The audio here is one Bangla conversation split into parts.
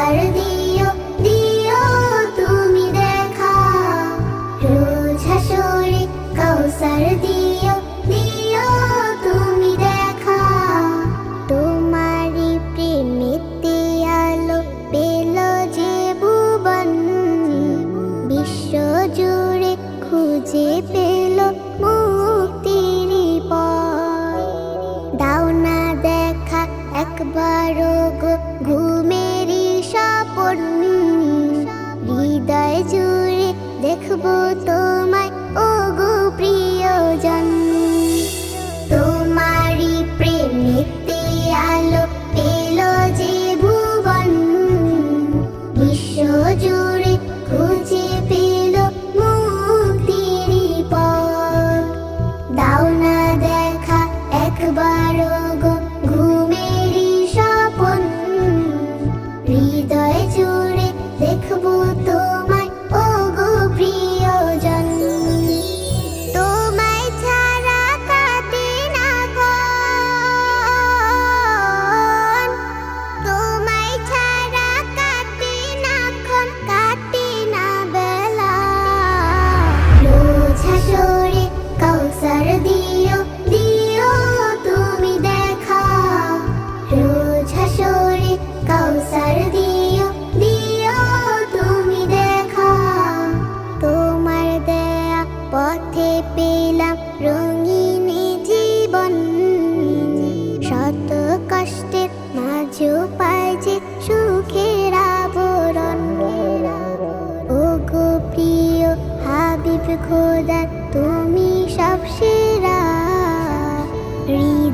একবার দিও দিও তুমি দেখা। রোজ হাসরে কাউসার দিও দিও তুমি দেখা। তোমারি প্রেমেতে আলো পেল যে ভুবন। বিশ্ব জুড়ে খুঁজে পেল মুক্তির পর দেখা একবারও গো স্বর্ণ হৃদয় জুড়ে দেখব তোমার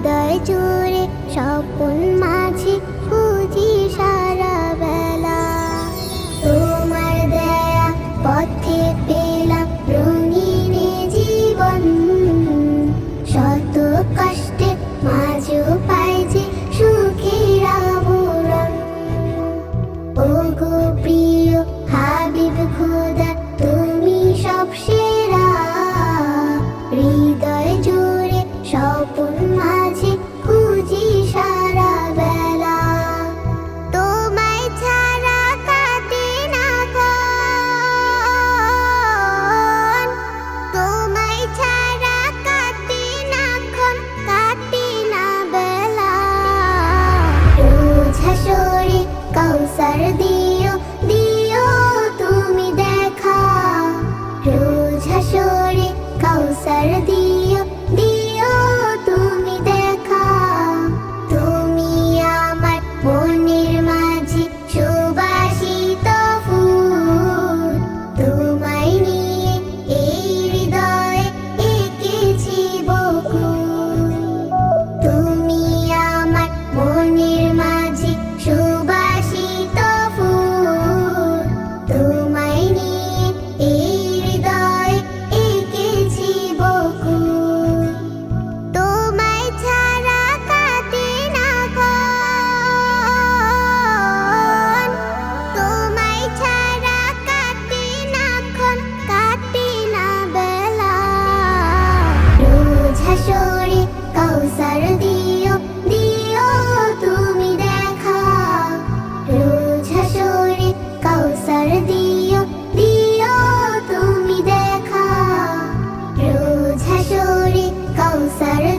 হৃদয় জুড়ে স্বপ্ন মাঝে খুঁজি সারা বেলা। তোমার দয়া পথে পেলাম রঙিন জীবন। শত কষ্টে মাঝে পাই যে সুখের আবরণ। ও গো প্রিয় হাবিব খুদা さ